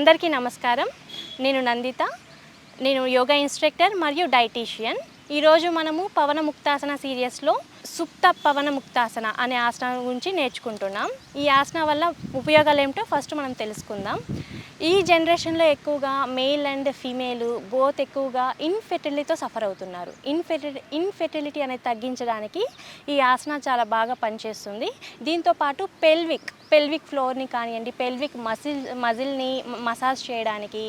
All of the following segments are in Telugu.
అందరికీ నమస్కారం. నేను నందిత. నేను యోగా ఇన్స్ట్రక్టర్ మరియు డైటీషియన్. ఈరోజు మనము పవన ముక్తాసన సీరియస్లో సుప్త పవన ముక్తాసన అనే ఆసనం గురించి నేర్చుకుంటున్నాం. ఈ ఆసన వల్ల ఉపయోగాలు ఏమిటో ఫస్ట్ మనం తెలుసుకుందాం. ఈ జనరేషన్లో ఎక్కువగా మేల్ అండ్ ఫీమేల్ బోత్ ఎక్కువగా ఇన్ఫెర్టిలిటీతో సఫర్ అవుతున్నారు. ఇన్ఫెర్టి ఇన్ఫెర్టిలిటీ అనేది తగ్గించడానికి ఈ ఆసన చాలా బాగా పనిచేస్తుంది. దీంతో పాటు పెల్విక్ పెల్విక్ ఫ్లోర్ని కానివ్వండి పెల్విక్ మసిల్ మజిల్ని మసాజ్ చేయడానికి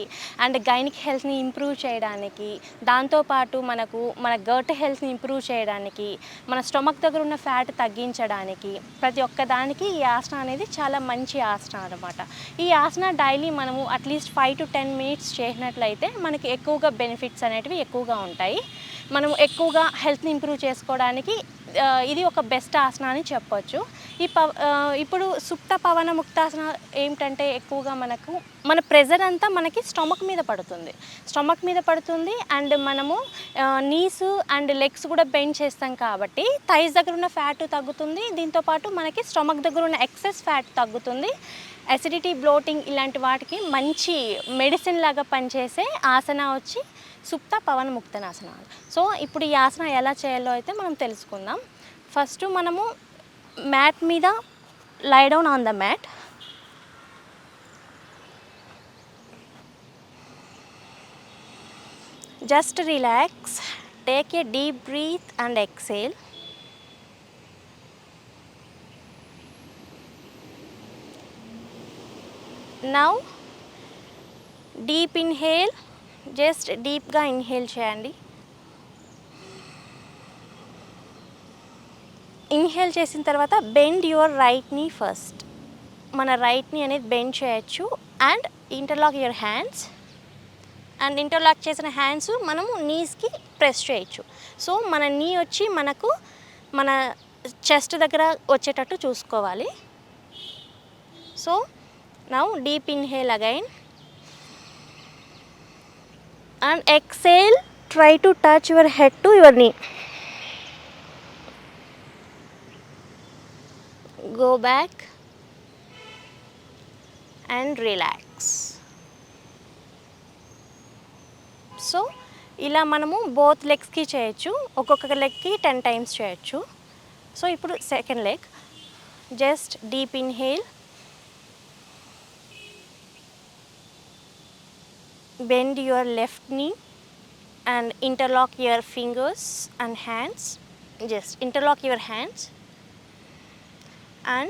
అండ్ గైనిక్ హెల్త్ని ఇంప్రూవ్ చేయడానికి దాంతోపాటు మనకు మన గర్ట్ హెల్త్ని ఇంప్రూవ్ చేయడానికి మన స్టొమక్ దగ్గర ఉన్న ఫ్యాట్ తగ్గించడానికి ప్రతి ఒక్క దానికి ఈ ఆసన అనేది చాలా మంచి ఆసన అనమాట ఈ ఆసన డైలీ మనము at least five to ten minutes చేసినట్లయితే మనకి ఎక్కువగా బెనిఫిట్స్ అనేటివి ఎక్కువగా ఉంటాయి. మనం ఎక్కువగా హెల్త్ని ఇంప్రూవ్ చేసుకోవడానికి ఇది ఒక బెస్ట్ ఆసన అని చెప్పొచ్చు. ఈ పవ ఇప్పుడు సుప్త పవన ముక్తాసన ఏమిటంటే ఎక్కువగా మనకు మన ప్రెజర్ అంతా మనకి స్టమక్ మీద పడుతుంది. స్టమక్ మీద పడుతుంది అండ్ మనము నీస్ అండ్ లెగ్స్ కూడా బెండ్ చేస్తాం కాబట్టి థైస్ దగ్గర ఉన్న ఫ్యాట్ తగ్గుతుంది. దీంతోపాటు మనకి స్టమక్ దగ్గర ఉన్న ఎక్సెస్ ఫ్యాట్ తగ్గుతుంది. అసిడిటీ బ్లోటింగ్ ఇలాంటి వాటికి మంచి మెడిసిన్ లాగా పనిచేసే ఆసన వచ్చి సుప్త పవన ముక్తనాసన సో ఇప్పుడు ఈ ఆసన ఎలా చేయాలో అయితే మనం తెలుసుకుందాం. ఫస్ట్ మనము మ్యాట్ మీద lie down on the mat just relax take a deep breath and exhale now deep inhale just డీప్గా ఇన్హేల్ చేయండి. ఇన్హేల్ చేసిన తర్వాత బెండ్ యువర్ రైట్ని ఫస్ట్ మన రైట్ని అనేది బెండ్ చేయొచ్చు. And interlock your hands and interlock చేసిన హ్యాండ్స్ మనము నీస్కి ప్రెస్ చేయొచ్చు. సో మన నీ వచ్చి మనకు మన చెస్ట్ దగ్గర వచ్చేటట్టు చూసుకోవాలి. So now deep inhale again and exhale try to touch your head to your knee. Go back and relax. So ఇలా మనము బోత్ లెగ్స్కి చేయొచ్చు. ఒక్కొక్క లెగ్కి టెన్ టైమ్స్ చేయొచ్చు. సో ఇప్పుడు second leg just deep inhale bend your left knee and interlock your fingers and hands just interlock your hands and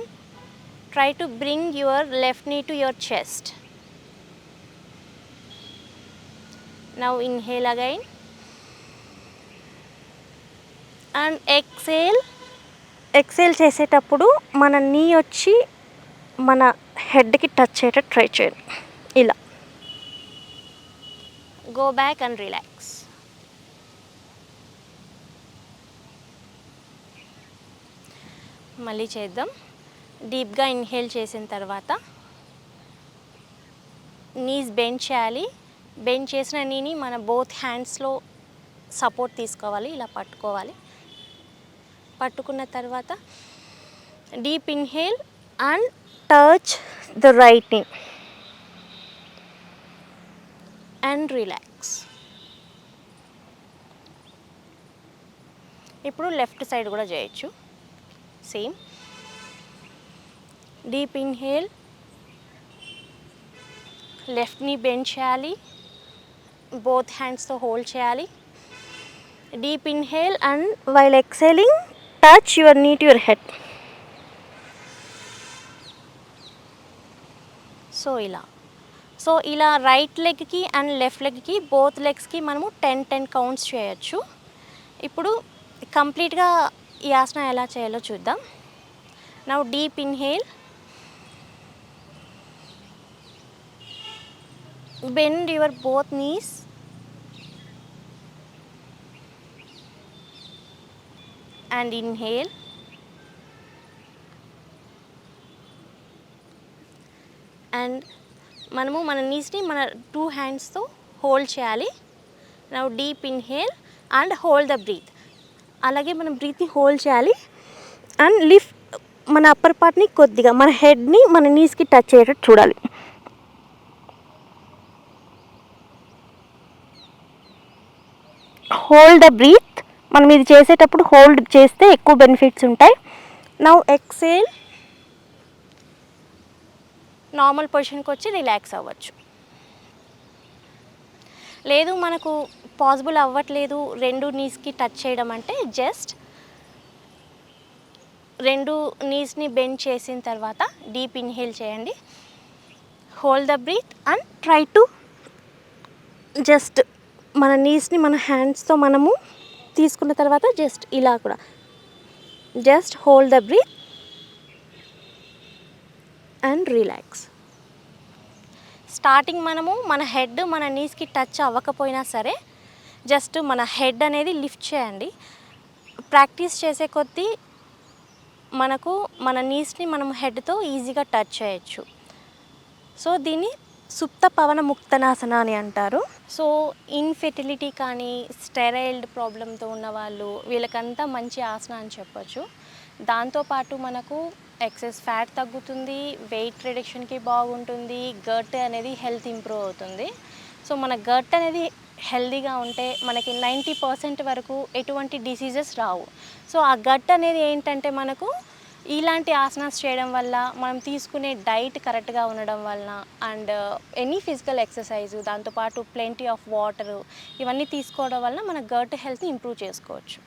try to bring your left knee to your chest now inhale again and exhale exhale చేసేటప్పుడు మన నీ వచ్చి మన హెడ్కి టచ్ అయ్యేటట్టు ట్రై చేయండి go back and relax. మళ్ళీ చేద్దాం. డీప్గా ఇన్హేల్ చేసిన తర్వాత నీస్ బెండ్ చేయాలి. బెండ్ చేసిన నీని మన బోత్ హ్యాండ్స్లో సపోర్ట్ తీసుకోవాలి ఇలా పట్టుకోవాలి. పట్టుకున్న తర్వాత deep inhale and touch the right knee and relax ఇప్పుడు లెఫ్ట్ సైడ్ కూడా చేయొచ్చు. సేమ్ డీప్ ఇన్హేల్ లెఫ్ట్ని బెండ్ చేయాలి. బోత్ హ్యాండ్స్తో హోల్డ్ చేయాలి. Deep inhale and while exhaling touch your knee to your head so ఇలా. సో ఇలా రైట్ లెగ్కి అండ్ లెఫ్ట్ లెగ్కి బోత్ లెగ్స్కి మనము టెన్ టెన్ కౌంట్స్ చేయొచ్చు. ఇప్పుడు కంప్లీట్గా ఈ ఆసన ఎలా చేయాలో చూద్దాం. Now deep inhale bend your both knees and inhale and మనము మన నీస్ని మన టూ హ్యాండ్స్తో హోల్డ్ చేయాలి. Now deep inhale and hold the breath అలాగే మనం బ్రీత్ని హోల్డ్ చేయాలి. అండ్ లిఫ్ట్ మన అప్పర్ పార్ట్ని కొద్దిగా మన హెడ్ని మన నీస్కి టచ్ అయ్యేటట్టు చూడాలి. హోల్డ్ ద బ్రీత్ మనం ఇది చేసేటప్పుడు హోల్డ్ చేస్తే ఎక్కువ బెనిఫిట్స్ ఉంటాయి. నౌ ఎక్సేల్ నార్మల్ పొజిషన్కి వచ్చి రిలాక్స్ అవ్వచ్చు. లేదు మనకు పాసిబుల్ అవ్వట్లేదు రెండు నీస్కి టచ్ చేయడం అంటే జస్ట్ రెండు నీస్ని బెండ్ చేసిన తర్వాత డీప్ ఇన్హేల్ చేయండి. Hold the breath and try to just మన నీస్ని మన హ్యాండ్స్తో మనము తీసుకున్న తర్వాత జస్ట్ ఇలా కూడా. Just hold the breath and relax. Starting మనము మన హెడ్ మన నీస్కి టచ్ అవ్వకపోయినా సరే జస్ట్ మన హెడ్ అనేది లిఫ్ట్ చేయండి. ప్రాక్టీస్ చేసే కొద్దీ మనకు మన నీస్ని మనం హెడ్తో ఈజీగా టచ్ చేయొచ్చు. సో దీన్ని సుప్త పవన ముక్తనాసన అని అంటారు. సో ఇన్ఫెర్టిలిటీ కానీ స్టెరైల్డ్ ప్రాబ్లంతో ఉన్న వాళ్ళు వీళ్ళకంతా మంచి ఆసన అని చెప్పొచ్చు. దాంతోపాటు మనకు ఎక్సెస్ ఫ్యాట్ తగ్గుతుంది వెయిట్ రిడక్షన్కి బాగుంటుంది గట్ అనేది హెల్త్ ఇంప్రూవ్ అవుతుంది. సో మన గట్ అనేది హెల్దీగా ఉంటే మనకి నైంటీ పర్సెంట్ వరకు ఎటువంటి డిసీజెస్ రావు. సో ఆ గట్ అనేది ఏంటంటే మనకు ఇలాంటి ఆసనాస్ చేయడం వల్ల మనం తీసుకునే డైట్ కరెక్ట్గా ఉండడం వలన అండ్ ఎనీ ఫిజికల్ ఎక్సర్సైజు దాంతోపాటు ప్లెంటీ ఆఫ్ వాటరు ఇవన్నీ తీసుకోవడం వలన మన గట్ హెల్త్ని ఇంప్రూవ్ చేసుకోవచ్చు.